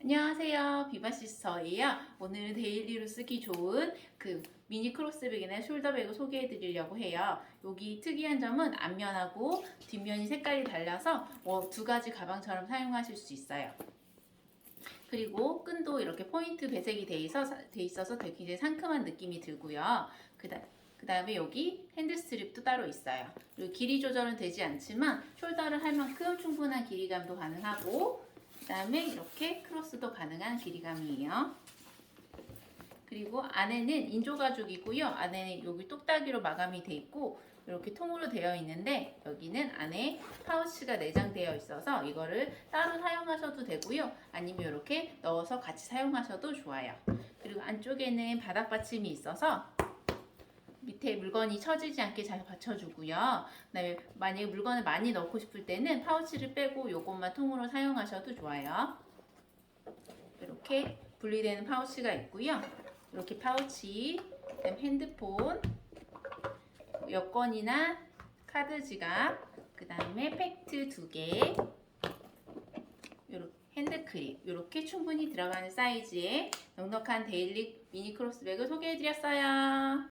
안녕하세요. 비바시스터예요. 오늘은 데일리로 쓰기 좋은 그 미니 크로스백이나 숄더백을 소개해 드리려고 해요. 여기 특이한 점은 앞면하고 뒷면이 색깔이 달라서 뭐 두 가지 가방처럼 사용하실 수 있어요. 그리고 끈도 이렇게 포인트 배색이 돼, 있어, 돼 있어서 되게 굉장히 상큼한 느낌이 들고요. 그다, 그 다음에 여기 핸드 스트립도 따로 있어요. 그리고 길이 조절은 되지 않지만 숄더를 할 만큼 충분한 길이감도 가능하고 그 다음에 이렇게 크로스도 가능한 길이감이에요. 그리고 안에는 인조 가죽이고요. 안에는 여기 똑딱이로 마감이 돼 있고 이렇게 통으로 되어 있는데 여기는 안에 파우치가 내장되어 있어서 이거를 따로 사용하셔도 되고요. 아니면 이렇게 넣어서 같이 사용하셔도 좋아요. 그리고 안쪽에는 바닥 받침이 있어서 밑에 물건이 처지지 않게 잘 받쳐주고요. 그다음에 만약에 물건을 많이 넣고 싶을 때는 파우치를 빼고 이것만 통으로 사용하셔도 좋아요. 이렇게 분리되는 파우치가 있고요. 이렇게 파우치, 그다음 핸드폰, 여권이나 카드 지갑, 그 다음에 팩트 두 개, 핸드크립 이렇게 충분히 들어가는 사이즈의 넉넉한 데일리 미니 크로스백을 소개해드렸어요.